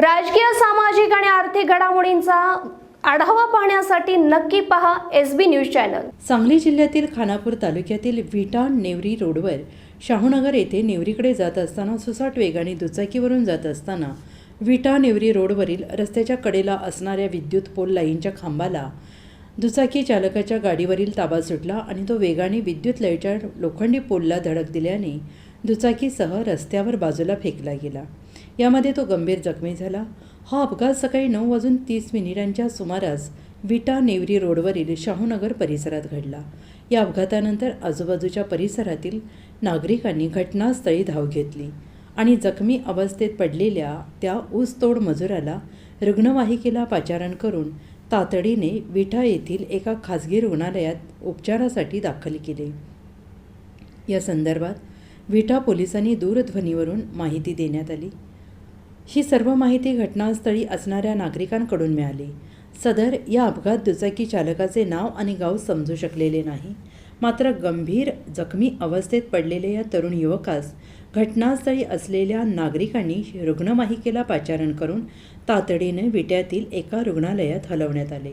राजकीय सामाजिक आणि आर्थिक घडामोडींचा आढावा पाहण्यासाठी नक्की पहा S B news channel. Sangli जिल्ह्यातील खानापूर तालुक्यातील विटा नेवरी रोडवर शाहूनगर येथे नेवरीकडे जात असताना सुसाट वेगाने दुचाकीवरून जात असताना विटा नेवरी रोडवरील रस्त्याच्या कडेला असणाऱ्या विद्युत पोल लाईनच्या खांबाला दुचाकी चालकाच्या गाडीवरील ताबा सुटला आणि तो वेगाने विद्युत लाईटच्या लोखंडी पोलला धडक दिल्याने दुचाकीसह रस्त्यावर बाजूला फेकला गेला. यामध्ये तो गंभीर जखमी झाला. हा अपघात सकाळी नऊ वाजून तीस मिनिटांच्या सुमारास विटा नेवरी रोडवरील शाहूनगर परिसरात घडला. या अपघातानंतर आजूबाजूच्या परिसरातील नागरिकांनी घटनास्थळी धाव घेतली आणि जखमी अवस्थेत पडलेल्या त्या ऊसतोड मजुराला रुग्णवाहिकेला पाचारण करून तातडीने विटा येथील एका खाजगी रुग्णालयात उपचारासाठी दाखल केले. या संदर्भात विठा पोलिसांनी दूरध्वनीवरून माहिती देण्यात आली. ही सर्व माहिती घटनास्थळी असणाऱ्या नागरिकांकडून मिळाली. सदर या अपघात दुचाकी चालकाचे नाव आणि गाव समजू शकलेले नाही. मात्र गंभीर जखमी अवस्थेत पडलेल्या या तरुण युवकास घटनास्थळी असलेल्या नागरिकांनी रुग्णवाहिकेला पाचारण करून तातडीने विट्यातील एका रुग्णालयात हलवण्यात आले.